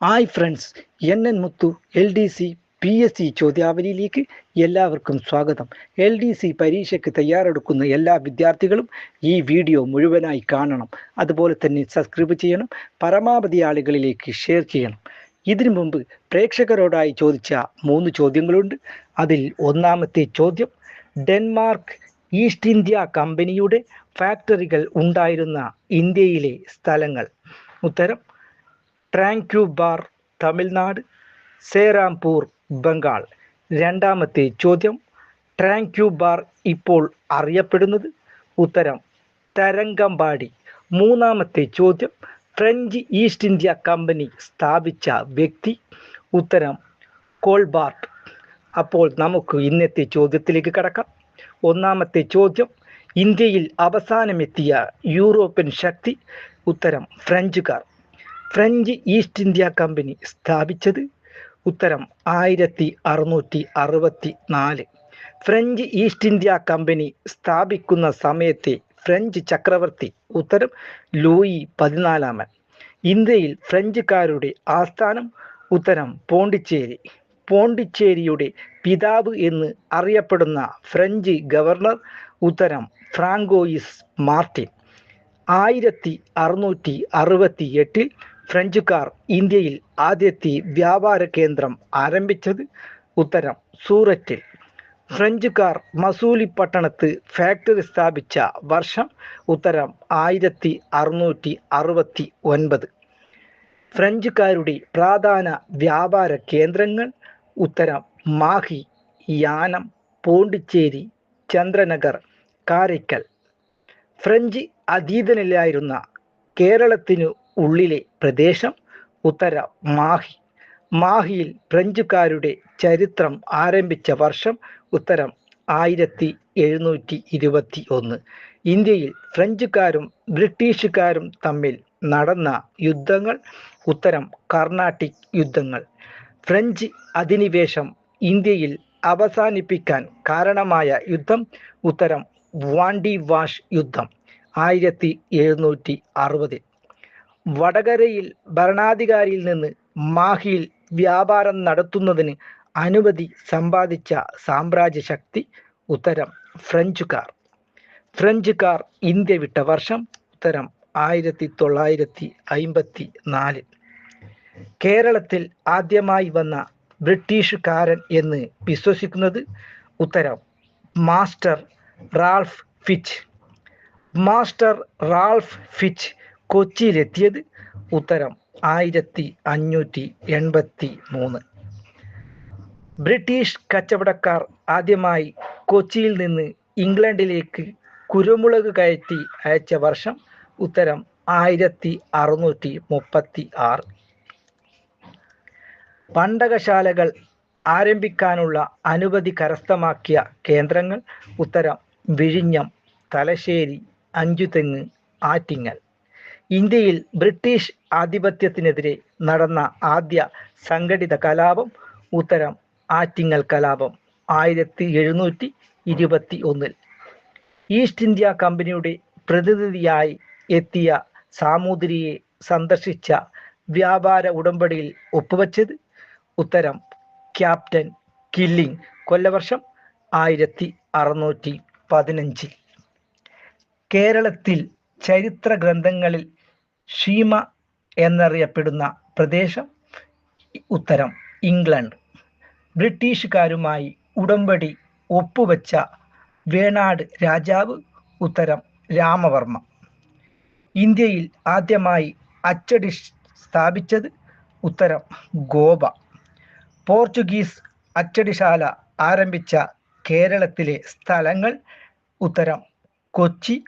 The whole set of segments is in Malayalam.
Hi friends N N Muthu L D C P S C ചോദ്യാവലിയിലേക്ക് എല്ലാവർക്കും സ്വാഗതം. എൽ ഡി സി പരീക്ഷയ്ക്ക് തയ്യാറെടുക്കുന്ന എല്ലാ വിദ്യാർത്ഥികളും ഈ വീഡിയോ മുഴുവനായി കാണണം. അതുപോലെ തന്നെ സബ്സ്ക്രൈബ് ചെയ്യണം. പരമാവധി ആളുകളിലേക്ക് ഷെയർ ചെയ്യണം. ഇതിനു മുമ്പ് പ്രേക്ഷകരോടായി ചോദിച്ച മൂന്ന് ചോദ്യങ്ങളുണ്ട്. അതിൽ ഒന്നാമത്തെ ചോദ്യം ഡെൻമാർക്ക് ഈസ്റ്റ് ഇന്ത്യ കമ്പനിയുടെ ഫാക്ടറികൾ ഉണ്ടായിരുന്ന ഇന്ത്യയിലെ സ്ഥലങ്ങൾ. ഉത്തരം ട്രാങ്ക്യൂബാർ തമിഴ്നാട് സേരാംപൂർ ബംഗാൾ. രണ്ടാമത്തെ ചോദ്യം ട്രാങ്ക്യൂബാർ ഇപ്പോൾ അറിയപ്പെടുന്നത്? ഉത്തരം തരംഗമ്പാടി. മൂന്നാമത്തെ ചോദ്യം ഫ്രഞ്ച് ഈസ്റ്റ് ഇന്ത്യ കമ്പനി സ്ഥാപിച്ച വ്യക്തി? ഉത്തരം കോൾബാർട്ട്. അപ്പോൾ നമുക്ക് ഇന്നത്തെ ചോദ്യത്തിലേക്ക് കടക്കാം. ഒന്നാമത്തെ ചോദ്യം ഇന്ത്യയിൽ അവസാനമെത്തിയ യൂറോപ്യൻ ശക്തി? ഉത്തരം ഫ്രഞ്ചുകാർ. ഫ്രഞ്ച് ഈസ്റ്റ് ഇന്ത്യ കമ്പനി സ്ഥാപിച്ചത് ഉത്തരം ആയിരത്തി അറുന്നൂറ്റി അറുപത്തി നാല് ഫ്രഞ്ച് ഈസ്റ്റ് ഇന്ത്യ കമ്പനി സ്ഥാപിക്കുന്ന സമയത്തെ ഫ്രഞ്ച് ചക്രവർത്തി ഉത്തരം ലൂയി പതിനാലാമൻ. ഇന്ത്യയിൽ ഫ്രഞ്ചുകാരുടെ ആസ്ഥാനം ഉത്തരം പോണ്ടിച്ചേരി. പോണ്ടിച്ചേരിയുടെ പിതാവ് എന്ന് അറിയപ്പെടുന്ന ഫ്രഞ്ച് ഗവർണർ ഉത്തരം ഫ്രാങ്കോയിസ് മാർട്ടിൻ. ആയിരത്തി അറുന്നൂറ്റി അറുപത്തി എട്ടിൽ ഫ്രഞ്ചുകാർ ഇന്ത്യയിൽ ആദ്യത്തെ വ്യാപാര കേന്ദ്രം ആരംഭിച്ചത് ഉത്തരം സൂററ്റിൽ. ഫ്രഞ്ചുകാർ മസൂലി പട്ടണത്ത് ഫാക്ടറി സ്ഥാപിച്ച വർഷം ഉത്തരം ആയിരത്തി അറുന്നൂറ്റി അറുപത്തി ഒൻപത് ഫ്രഞ്ചുകാരുടെ പ്രധാന വ്യാപാര കേന്ദ്രങ്ങൾ ഉത്തരം മാഹി യാനം പോണ്ടിച്ചേരി ചന്ദ്രനഗർ കാരയ്ക്കൽ. ഫ്രഞ്ച് അധീതനിലായിരുന്ന കേരളത്തിനു ഉള്ളിലെ പ്രദേശം ഉത്തര മാഹി. മാഹിയിൽ ഫ്രഞ്ചുകാരുടെ ചരിത്രം ആരംഭിച്ച വർഷം ഉത്തരം ആയിരത്തി എഴുന്നൂറ്റി ഇരുപത്തി ഒന്ന് ഇന്ത്യയിൽ ഫ്രഞ്ചുകാരും ബ്രിട്ടീഷുകാരും തമ്മിൽ നടന്ന യുദ്ധങ്ങൾ ഉത്തരം കർണാട്ടിക് യുദ്ധങ്ങൾ. ഫ്രഞ്ച് അധിനിവേശം ഇന്ത്യയിൽ അവസാനിപ്പിക്കാൻ കാരണമായ യുദ്ധം ഉത്തരം വാണ്ടി വാഷ് യുദ്ധം ആയിരത്തി എഴുന്നൂറ്റി അറുപതിൽ വടകരയിൽ ഭരണാധികാരിയിൽ നിന്ന് മാഹിയിൽ വ്യാപാരം നടത്തുന്നതിന് അനുമതി സമ്പാദിച്ച സാമ്രാജ്യ ശക്തി ഉത്തരം ഫ്രഞ്ചുകാർ. ഫ്രഞ്ചുകാർ ഇന്ത്യ വിട്ട വർഷം ഉത്തരം ആയിരത്തി തൊള്ളായിരത്തി അയിമ്പത്തി നാല് കേരളത്തിൽ ആദ്യമായി വന്ന ബ്രിട്ടീഷുകാരൻ എന്ന് വിശ്വസിക്കുന്നത് ഉത്തരം master Ralph Fitch. Master Ralph Fitch കൊച്ചിയിലെത്തിയത് ഉത്തരം ആയിരത്തി അഞ്ഞൂറ്റി എൺപത്തി മൂന്ന്. ബ്രിട്ടീഷ് കച്ചവടക്കാർ ആദ്യമായി കൊച്ചിയിൽ നിന്ന് ഇംഗ്ലണ്ടിലേക്ക് കുരുമുളക് കയറ്റി അയച്ച വർഷം ഉത്തരം ആയിരത്തി അറുന്നൂറ്റി മുപ്പത്തി ആറ്. പണ്ടകശാലകൾ ആരംഭിക്കാനുള്ള അനുമതി കരസ്ഥമാക്കിയ കേന്ദ്രങ്ങൾ ഉത്തരം വിഴിഞ്ഞം തലശ്ശേരി അഞ്ചുതെങ്ങ് ആറ്റിങ്ങൽ. ഇന്ത്യയിൽ ബ്രിട്ടീഷ് ആധിപത്യത്തിനെതിരെ നടന്ന ആദ്യ സംഘടിത കലാപം ഉത്തരം ആറ്റിങ്ങൽ കലാപം ആയിരത്തി എഴുന്നൂറ്റി ഇരുപത്തി ഒന്നിൽ ഈസ്റ്റ് ഇന്ത്യ കമ്പനിയുടെ പ്രതിനിധിയായി എത്തിയ സാമൂതിരിയെ സന്ദർശിച്ച വ്യാപാര ഉടമ്പടിയിൽ ഒപ്പുവച്ചത് ഉത്തരം ക്യാപ്റ്റൻ കില്ലിംഗ് കൊല്ലവർഷം ആയിരത്തി അറുന്നൂറ്റി പതിനഞ്ചിൽ കേരളത്തിൽ ചരിത്ര ഗ്രന്ഥങ്ങളിൽ ഷീമ എന്നറിയപ്പെടുന്ന പ്രദേശം ഉത്തരം ഇംഗ്ലണ്ട്. ബ്രിട്ടീഷുകാരുമായി ഉടമ്പടി ഒപ്പുവെച്ച വേണാട് രാജാവ് ഉത്തരം രാമവർമ്മ. ഇന്ത്യയിൽ ആദ്യമായി അച്ചടി സ്ഥാപിച്ചത് ഉത്തരം ഗോപ പോർച്ചുഗീസ് അച്ചടിശാല ആരംഭിച്ച കേരളത്തിലെ സ്ഥലങ്ങൾ ഉത്തരം കൊച്ചി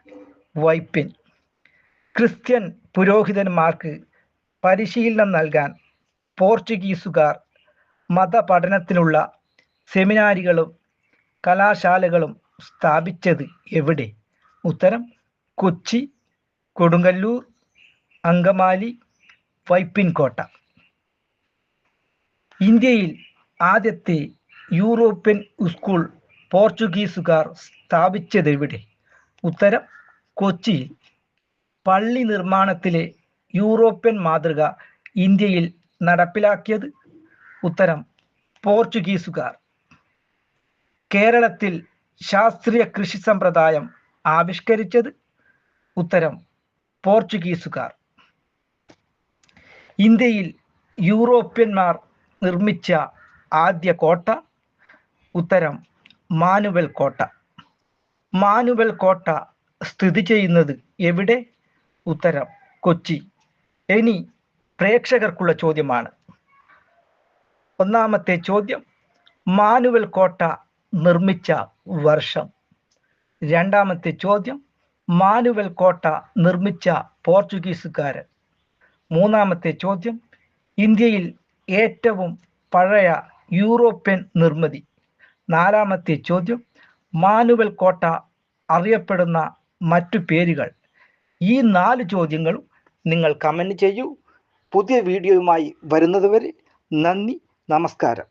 വൈപ്പിൻ. ക്രിസ്ത്യൻ പുരോഹിതന്മാർക്ക് പരിശീലനം നൽകാൻ പോർച്ചുഗീസുകാർ മതപഠനത്തിനുള്ള സെമിനാരികളും കലാശാലകളും സ്ഥാപിച്ചത് എവിടെ? ഉത്തരം കൊച്ചി കൊടുങ്ങല്ലൂർ അങ്കമാലി വൈപ്പിൻകോട്ട. ഇന്ത്യയിൽ ആദ്യത്തെ യൂറോപ്യൻ സ്കൂൾ പോർച്ചുഗീസുകാർ സ്ഥാപിച്ചത് എവിടെ? ഉത്തരം കൊച്ചിയിൽ. പള്ളി നിർമ്മാണത്തിലെ യൂറോപ്യൻ മാതൃക ഇന്ത്യയിൽ നടപ്പിലാക്കിയത് ഉത്തരം പോർച്ചുഗീസുകാർ. കേരളത്തിൽ ശാസ്ത്രീയ കൃഷി സമ്പ്രദായം ആവിഷ്കരിച്ചത് ഉത്തരം പോർച്ചുഗീസുകാർ. ഇന്ത്യയിൽ യൂറോപ്യന്മാർ നിർമ്മിച്ച ആദ്യ കോട്ട ഉത്തരം മാനുവൽ കോട്ട. മാനുവൽ കോട്ട സ്ഥിതി ചെയ്യുന്നത് എവിടെ? ഉത്തരം കൊച്ചി. ഇനി പ്രേക്ഷകർക്കുള്ള ചോദ്യമാണ്. ഒന്നാമത്തെ ചോദ്യം മാനുവൽ കോട്ട നിർമ്മിച്ച വർഷം. രണ്ടാമത്തെ ചോദ്യം മാനുവൽ കോട്ട നിർമ്മിച്ച പോർച്ചുഗീസുകാരൻ. മൂന്നാമത്തെ ചോദ്യം ഇന്ത്യയിൽ ഏറ്റവും പഴയ യൂറോപ്യൻ നിർമ്മിതി. നാലാമത്തെ ചോദ്യം മാനുവൽ കോട്ട അറിയപ്പെടുന്ന മറ്റു പേരുകൾ. ഈ നാല് ചോദ്യങ്ങളും നിങ്ങൾ കമന്റ് ചെയ്യൂ. പുതിയ വീഡിയോയുമായി വരുന്നതുവരെ നന്ദി നമസ്കാരം.